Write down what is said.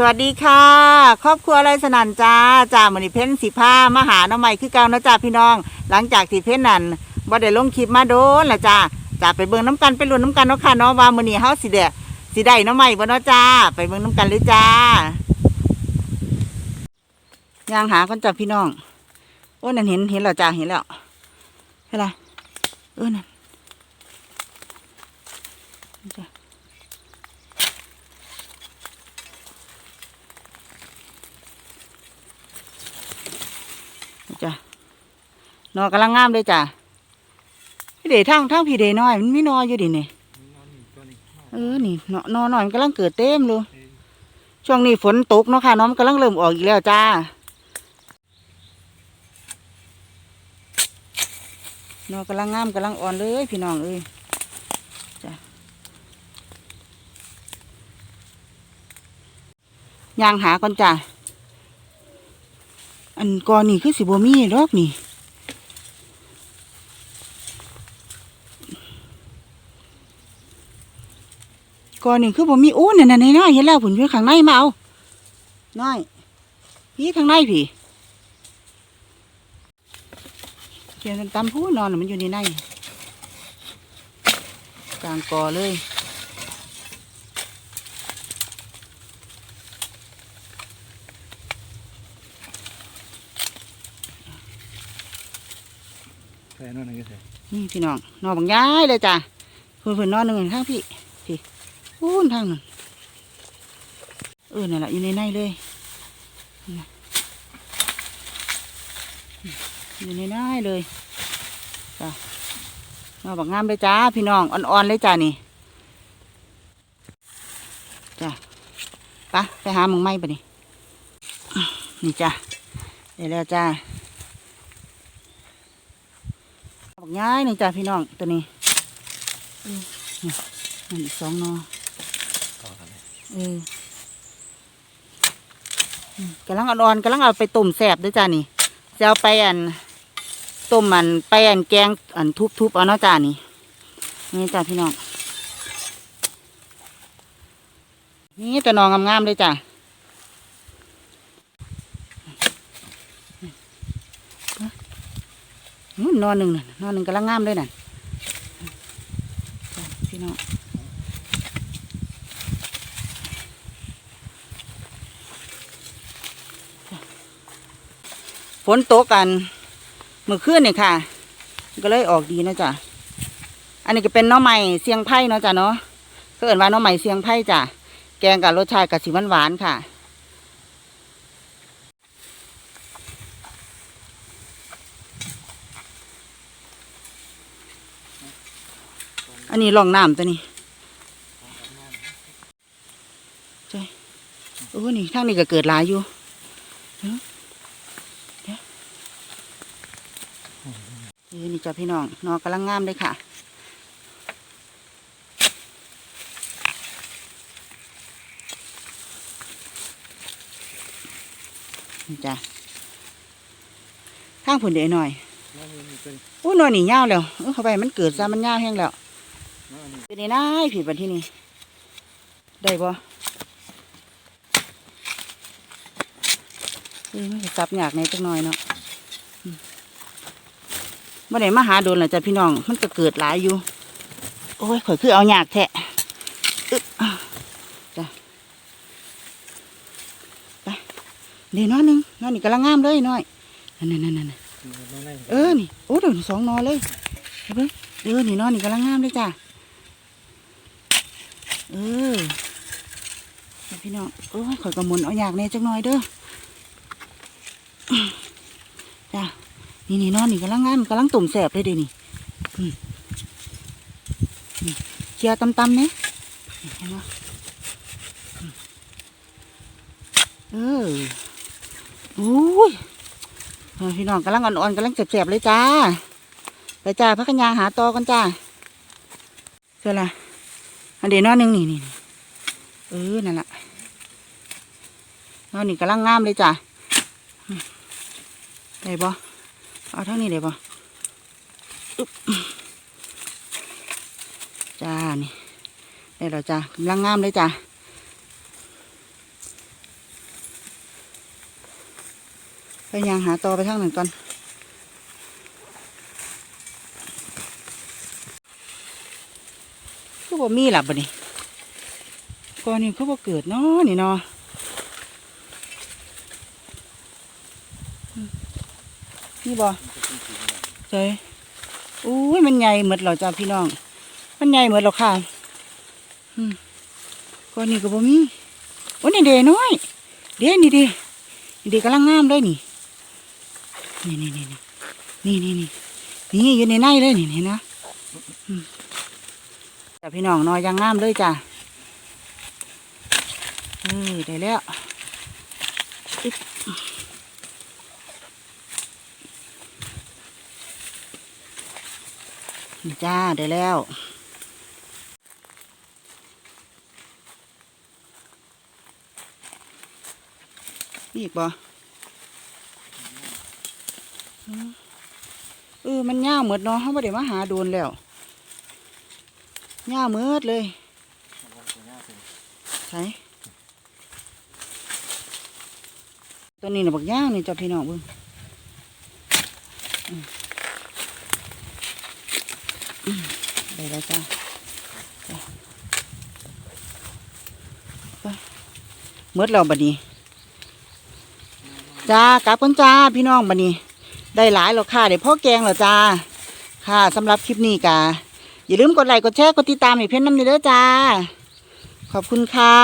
สวัสดีค่ะ ครอบครัวไรสนันจ้าจ่ามือนิเพ้นสีผ้ามาหาน้ำใหม่คือเก่านะจ้าพี่น้อง หลังจากที่เพ้นนั่นบ่ได้ลงคลิปมาโดนละจ้าจ้าไปเบิ่งน้ำกันไปลุ้นน้ำกันเนาะค่ะเนาะว่ามื้อนี้เฮาสิเดะสิได้น้ำใหม่บ่เนาะจ้า ไปเบิ่งน้ำกันเลยจ้าย่างหากันจ้าพี่น้องโอ้นั่นเห็นเห็นแล้วจ้าเห็นแล้วเห็นไรเออนั่นนี่จ้ะ จ้ะนอกำลังงามเลยจ้ะพี่เดทางทางพี่เดน้อย มันไม่นออยู่ดิเนี่ยเออนี่นอนอหน่อยมันกำลังเกิดเต็มเลยช่วงนี้ฝนตกเนาะค่ะเน้องมันกำลังเริ่มออกอีกแล้วจ้านอกำลังงามกำลังอ่อนเลยพี่น้องเอ้ยจ้ะย่างหาก่อนจ้ะ อันก่อนนี่คือสิบมีดอกนี่ก่อนนี่คือบ่มีอู้นั่นน่ะน้อยเห็นแล้วผุนอยู่ข้างในมาเอาน้อยพี่ข้างในพี่เขียนตำพูนอนมันอยู่ในในกลางกอเลย ใช่นั่นก็ใช่นี่พี่น้องนอนบางย้ายเลยจ้ะเพื่อนเพื่อนนอนหนึ่งทางพี่พี่พูนทางหนึ่งเออนั่นแหละอยู่ในในเลยอยู่ในในเลยจ้ะนอนบางงามเลยจ้าพี่น้องอ่อนๆเลยจ้านี่จ้ะไปะไปหาหมึงไม้ปะนี่นี่จ้ะเดี๋ยวแล้วจ้า บอกย้ายนี่จ้ะพี่น้องตัวนี้นี่อีกสองนอต่อกันเอออืมกำลังอ่อนๆกำลังเอาไปต้มแสบด้วยจ้ะนี่จะเอาไปอันต้มมันไปอันแกงอันทุบๆเอาเนาะจ้ะนี่นี่จ้ะพี่น้องนี่แต่นองงามๆเลยจ้ะ นู่นนอนหนึ่งน่ะนอนหนึ่งกำลังงามเลยน่ะพี่น้องฝนตกกันเมื่อคืนนี่ค่ะ ก็เลยออกดีนะจ๊ะอันนี้ก็เป็นน้องใหม่เสียงไผ่เนาะจ้ะเนาะก็เอินว่าน้องใหม่เสียงไผ่จ้ะแกงกับรสชาติกับสีหวานๆค่ะ นนี้ร่องน้ำตัวนี้ใช่โอ้นี่ทางนี้ก็เกิดหลายอยู่เออนี่จ้ะพี่น้องนอกำลังงามเลยค่ะนี่จ้ะข้างผุนเดหน่อยนั่นนี่เป็นอู้หน่อยนี่ยาวแล้วเออเข้าไปมันเกิดซะมันยาวแห้งแล้ว นี่นายผิดบันที่นี่ได้บ่เออมันจะซับยากในจักหน่อยเนาะอืมบ่ได้มาหาโดนหละจ้ะพี่น้อง มันก็เกิดหลายอยู่ โอ้ยข่อยคือเอายากแทะจ้ะไปเดี๋ยวนอยหนึงนอยนี่กำลังงามเลยน้อยนั่นนั่นนั่นเออนี่โอ้เดี๋ยวสองนอนเลยเห็นไหมเออนี่นอนนี่กำลังงามเลยจ้ะ เออพี่น้องเออข่อยกระมุนเอาอยากแน่จักหน่อยเด้อจ้ะนี่นี่นอนนี่กำลังงามกำลังตุ่มแสบเลยเดี๋ยวนี้อืมนี่เคลียร์ตำเนี่ยนี่เห็นไหมอืมเออโอ้ยพี่น้องกำลังอ่อนๆกำลังเจ็บๆเลยจ้า ไปจ้าพักกันยางหาตอกันจ้าเจ้าละอัน เดียวนอนนึงนี่นี่เออนั่นแหละนอนนี่กำลังงามเลยจ้ะได้ปะเอาเท่านี้ได้ปะจ้านี่ได้แล้วจ้ากำลังงามเลยจ้ะไปยางหาต่อไปทางหนึ่งก่อน มีหลับบ่นี่ก่อนนี้คือบ่เกิดเนาะนี่เนาะนี่บ่มันจะเป็นสีอะไรเจ้ยอุ้ยมันใหญ่หมดแล้วจ้าพี่น้อง มันใหญ่เหมดแล้วค่ะอืมก่อนนี้ก็บ่มีโอ้นี่เดน้อย เดนี่เดินี่เดิกำลังงามเลยนี่นี่นี่นี่นี่นี่นี่นี่นี่อยู่ในในเลยนี่เห็นนะ พี่น้องนอยยังงามเลยจ้าเออได้แล้วจ้าได้แล้วนี่อีกบ่เออ มันย่าวหมดเนาะเขาไม่ได้มาหาโดนแล้ว ย่าวหมดเลยมันว่าตัวหน้าเป็นใช่ตัวนี้นะบักย่างนี่จ้าพี่น้องเบิ่งอืมอืมได้แล้วจ้าไปหมดแล้วบัดนี้จ้ากลับกันจ้าพี่น้องบันนี้ ได้หลายแล้วค่ะเดี๋ยวพ่อแกงแล้วจ้า ค่ะสำหรับคลิปนี้กา อย่าลืมกดไลค์กดแชร์กดติดตามอีกเพื่อนน้ำเด้อจ้า ขอบคุณค่ะ